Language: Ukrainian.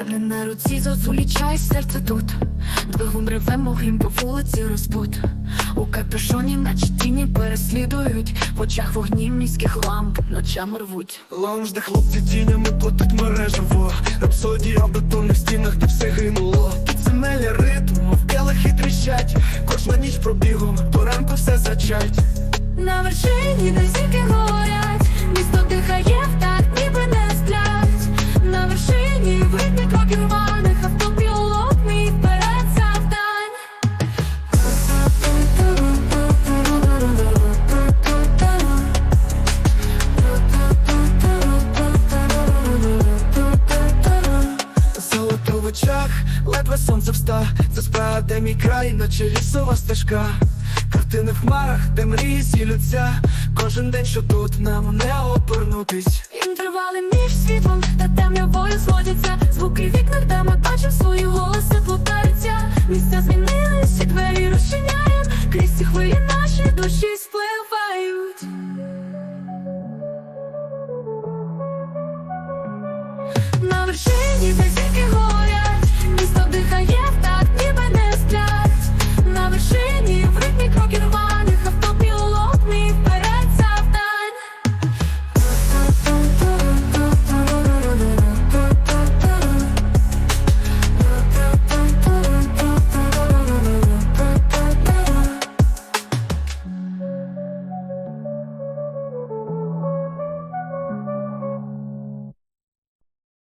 Грабли на руці, зозулі чай, серце тут. Двигун реве, могрім по вулиці розпут. У капюшоні, наче тіні переслідують. В очах вогні міських ламп ночами рвуть. Лаунж, де хлопці тінями платить мережево Рапсодія в бетонних стінах, де все гинуло Підземелля ритму, в келихи тріщать Кожна ніч пробігом, до ранку все зачать На вершині, де зірки горять, місто снігах, ледве сонце вста, це справа, де мій край, наче лісова стежка. Картини в хмарах, де мрії зілються. Кожен день, що тут нам не обернутись. Інтервали між світлом, та темрявою зводяться. Звуки в вікнах, де ми бачимо свої голоси плутаються Місця змінились, і двері розчиняють Крізь ці хвилі наші душі спливають. На вершині безвіки гори